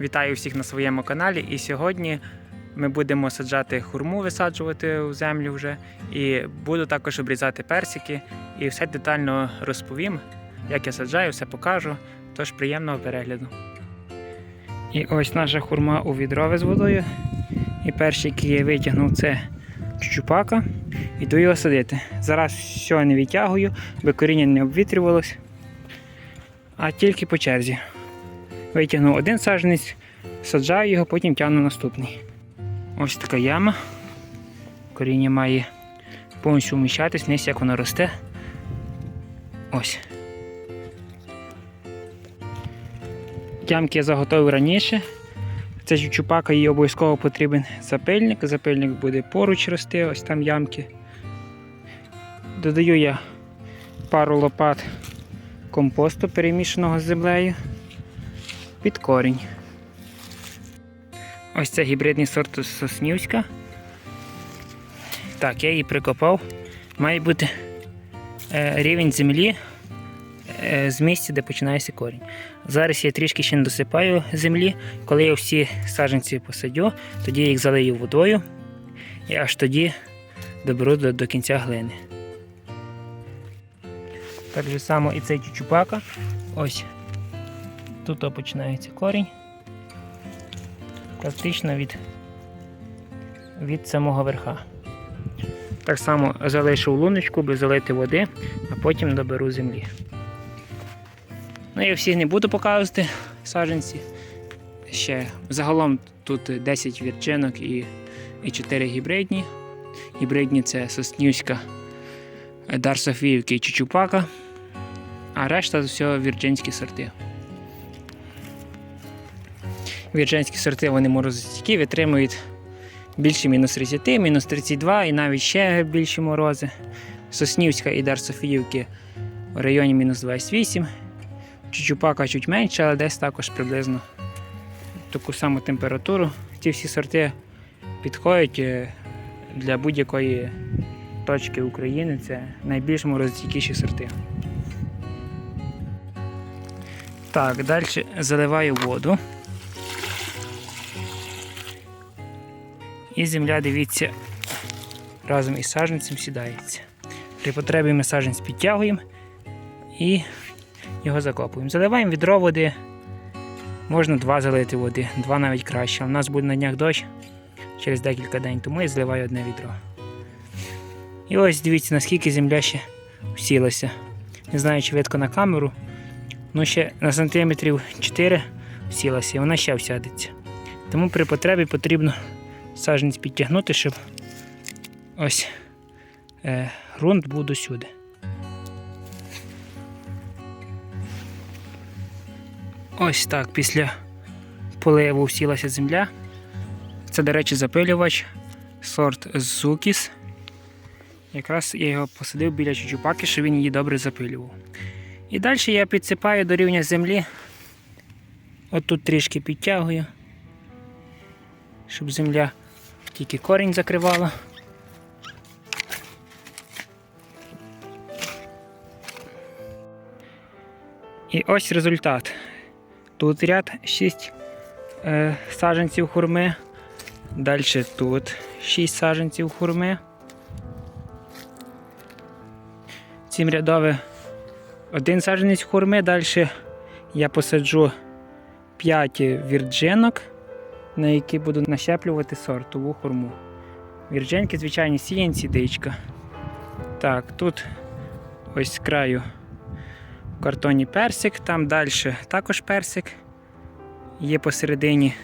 Вітаю всіх на своєму каналі. І сьогодні ми будемо саджати хурму, висаджувати у землю вже. І буду також обрізати персики. І все детально розповім, як я саджаю, все покажу. Тож приємного перегляду. І ось наша хурма у відрові з водою. І перший, який я витягнув, це чучупака. Іду його садити. Зараз все не витягую, бо коріння не обвітрювалось, а тільки по черзі. Витягнув один саджанець, саджаю його, потім тягну наступний. Ось така яма. Коріння має повністю вміщатись, вниз як воно росте. Ось. Ямки я заготовив раніше. Це чучупака, їй обов'язково потрібен запильник. Запильник буде поруч рости, ось там ямки. Додаю я пару лопат компосту, перемішаного з землею під корінь. Ось це гібридний сорт Соснівська. Так, я її прикопав. Має бути е, рівень землі е, з місця, де починається корінь. Зараз я трішки ще не досипаю землі. Коли я всі саджанці посадю, тоді їх залию водою і аж тоді доберу до, до кінця глини. Так же само і цей чучупака. Ось тут починається корінь. Практично від, від самого верха. Так само залишу в луночку, би залити води, а потім доберу землі. Ну, я всіх не буду показувати саджанці. Ще загалом тут 10 вірчинок і, і 4 гібридні. Гібридні це Соснівська, Дар Софіївки і Чучупака, а решта все вірджинські сорти. Вірджинські сорти вони морозостійкі, витримують більше мінус 30, мінус 32 і навіть ще більші морози. Соснівська і Дар Софіївки в районі мінус 28. Чучупака чуть менше, але десь також приблизно таку саму температуру. Ці всі сорти підходять е, для будь-якої точки України. Це найбільш морозостійкіші сорти. Так, далі заливаю воду. І земля, дивіться, разом із саджанцем сідається. При потребі ми саджанець підтягуємо і його закопуємо. Заливаємо відро води. Можна два залити води, два навіть краще. У нас буде на днях дощ через декілька днів, тому я зливаю одне відро. І ось дивіться, наскільки земля ще всілася. Не знаю, чи видко на камеру, але ще на сантиметрів 4 всілася і вона ще всядеться. Тому при потребі потрібно саджанець підтягнути, щоб ось е, ґрунт був досюди. Ось так після поливу всілася земля. Це, до речі, запилювач сорт Зукіс. Якраз я його посадив біля чучупаки, щоб він її добре запилював. І далі я підсипаю до рівня землі. От тут трішки підтягую, щоб земля тільки корінь закривала. І ось результат. Тут ряд 6 е, саджанців хурми. Далі тут 6 саджанців хурми. Цим рядове один саджанець хурми. Далі я посаджу 5 вірджинок, на які буду нащеплювати сортову хурму. Вірджинки, звичайні сіянці, дичка. Так, тут ось з краю в картоні персик, там далі також персик. Є посередині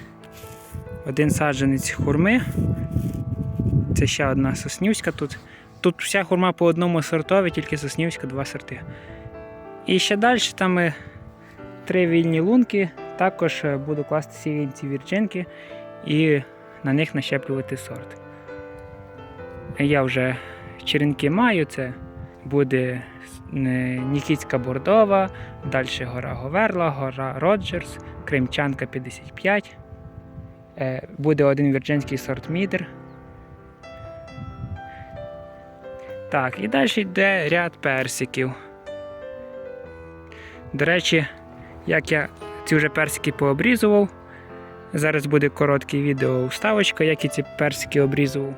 один саджанець хурми. Це ще одна соснівська тут. Тут вся хурма по одному сортові, тільки соснівська два сорти. І ще далі там три вільні лунки. Також е, буду класти сіянці вірчинки і на них нащеплювати сорт. Я вже черенки маю, це буде е, Нікітська Бордова, далі гора Говерла, гора Роджерс, Кримчанка 55. Е, Буде один вірджинський сорт Мідер. Так, і далі йде ряд персиків. До речі, як я ці вже персики пообрізував, Зараз буде коротке відео вставочка, як я ці персики обрізував.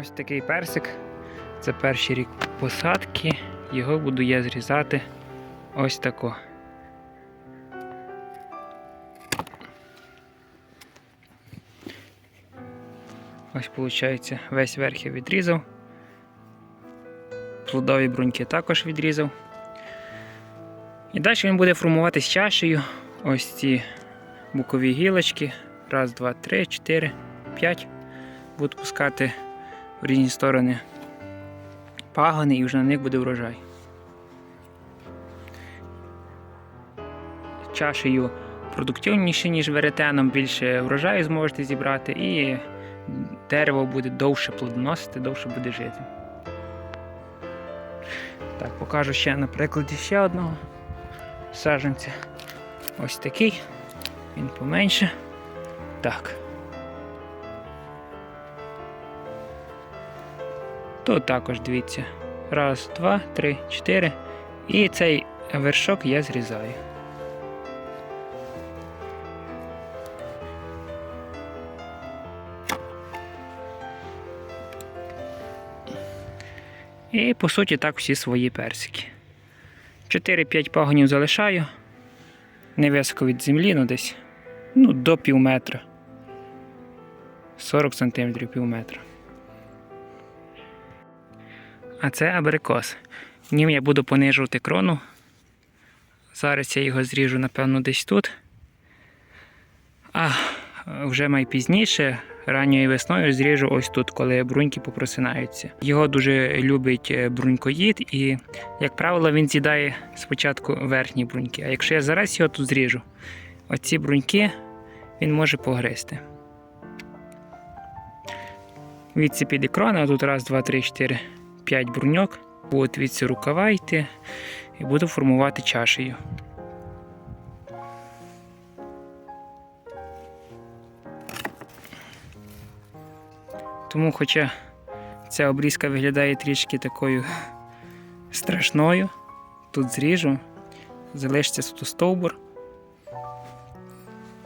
Ось такий персик. Це перший рік посадки. Його буду я зрізати ось тако. Ось виходить, весь верх я відрізав. Плодові бруньки також відрізав. І далі він буде формуватись чашею. Ось ці букові гілочки. Раз, два, три, чотири, п'ять. Буду пускати в різні сторони пагони і вже на них буде врожай. Чашею продуктивніше, ніж веретеном, більше врожаю зможете зібрати, і дерево буде довше плодоносити, довше буде жити. Так, покажу ще на прикладі ще одного саджанця. Ось такий. Він поменше. Так. Тут також дивіться. Раз, два, три, чотири. І цей вершок я зрізаю. І по суті так всі свої персики. 4-5 пагонів залишаю. Невисоко від землі, ну десь ну, до пів метра. 40 см пів метра. А це абрикос. Ним я буду понижувати крону. Зараз я його зріжу, напевно, десь тут. А вже майпізніше, ранньою весною, зріжу ось тут, коли бруньки попросинаються. Його дуже любить е, брунькоїд, і, як правило, він з'їдає спочатку верхні бруньки. А якщо я зараз його тут зріжу, оці бруньки він може погризти. Відці піде крона, тут раз, два, три, чотири. 5 бруньок, будуть від рукава йти і буду формувати чашею. Тому, хоча ця обрізка виглядає трішки такою страшною, тут зріжу, залишиться тут стовбур,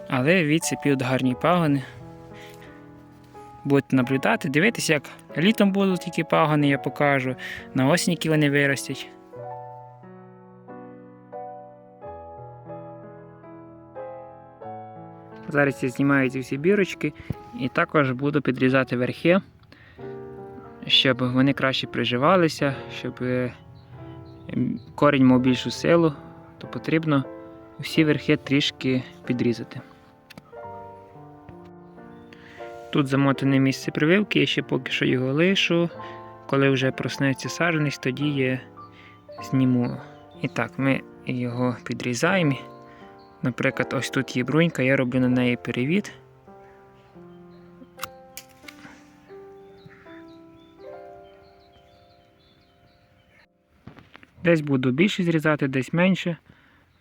але відсипів гарні пагони. Будете наблюдати, дивитися, як літом будуть які пагони, я покажу, на осінь, які вони виростять. Зараз я знімаю ці всі бірочки і також буду підрізати верхи, щоб вони краще приживалися, щоб е, корінь мав більшу силу, то потрібно всі верхи трішки підрізати. Тут замотане місце прививки, я ще поки що його лишу. Коли вже проснеться саджанець, тоді я зніму. І так, ми його підрізаємо. Наприклад, ось тут є брунька, я роблю на неї перевід. Десь буду більше зрізати, десь менше.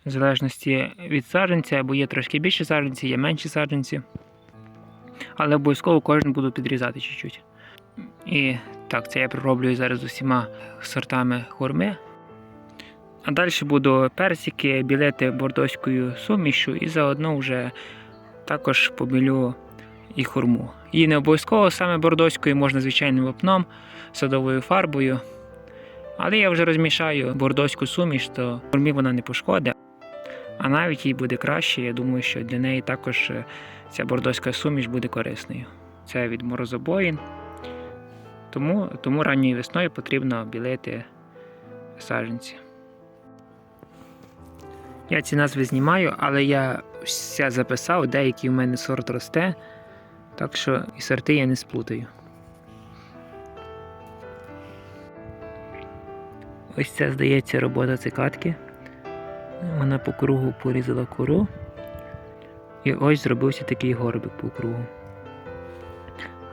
В залежності від саджанця, або є трошки більше саджанців, є менші саджанці але обов'язково кожен буду підрізати чуть-чуть. І так, це я пророблюю зараз усіма сортами хурми. А далі буду персики білити бордоською сумішю і заодно вже також побілю і хурму. Її не обов'язково саме бордоською, можна звичайним вапном, садовою фарбою. Але я вже розмішаю бордоську суміш, то хурмі вона не пошкодить. А навіть їй буде краще, я думаю, що для неї також ця бордоська суміш буде корисною. Це від морозобоїн. Тому тому ранньою весною потрібно білити саджанці. Я ці назви знімаю, але я все записав, деякий в мене сорт росте, так що і сорти я не сплутаю. Ось це, здається, робота цикатки. Вона по кругу порізала кору. І ось зробився такий горбик по кругу.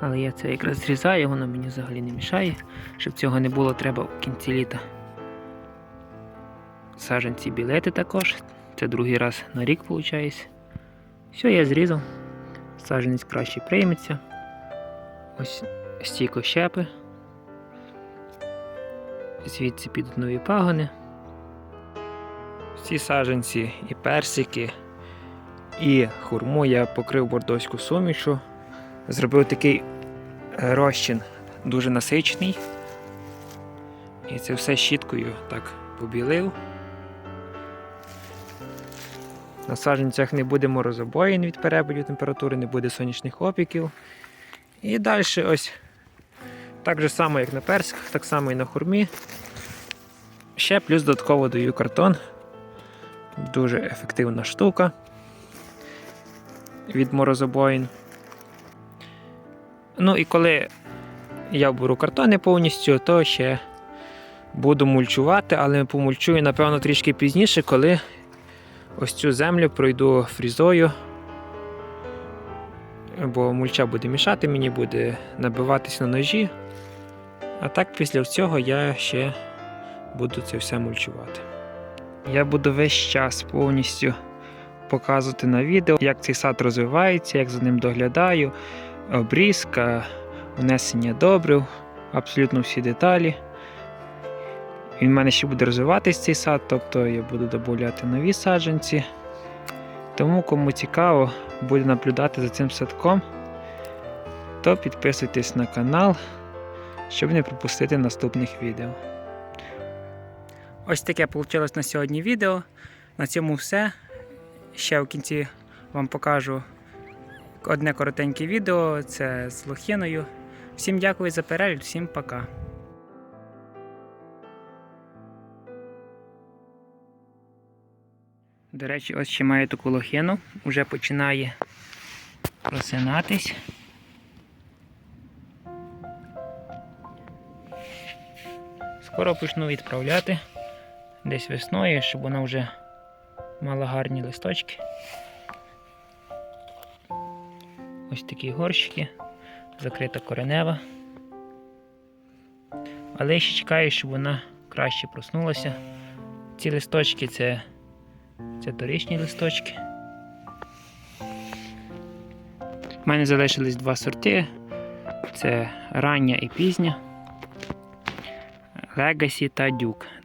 Але я це якраз зрізаю, воно мені взагалі не мішає. Щоб цього не було, треба в кінці літа. Саженці білети також. Це другий раз на рік виходить. Все, я зрізав. Саженець краще прийметься. Ось стійко щепи. Звідси підуть нові пагони. Всі саджанці і персики, і хурму я покрив бордоську сумішу. Зробив такий розчин дуже насичений. І це все щіткою так побілив. На саджанцях не буде морозобоїн від перепадів температури, не буде сонячних опіків. І далі ось так же само, як на персиках, так само і на хурмі. Ще плюс додатково даю картон. Дуже ефективна штука від морозобоїн. Ну і коли я беру картони повністю, то ще буду мульчувати, але помульчую, напевно, трішки пізніше, коли ось цю землю пройду фрізою. Бо мульча буде мішати, мені буде набиватись на ножі. А так після цього я ще буду це все мульчувати. Я буду весь час повністю показувати на відео, як цей сад розвивається, як за ним доглядаю, обрізка, внесення добрив, абсолютно всі деталі. Він в мене ще буде розвиватись цей сад, тобто я буду додати нові саджанці. Тому, кому цікаво буде наблюдати за цим садком, то підписуйтесь на канал, щоб не пропустити наступних відео. Ось таке вийшло на сьогодні відео. На цьому все. Ще в кінці вам покажу одне коротеньке відео. Це з лохіною. Всім дякую за перегляд, всім пока. До речі, ось ще маю таку лохину, вже починає просинатись. Скоро почну відправляти десь весною, щоб вона вже мала гарні листочки. Ось такі горщики, закрита коренева. Але ще чекаю, щоб вона краще проснулася. Ці листочки це це торічні листочки. У мене залишились два сорти. Це рання і пізня. Legacy та Duke.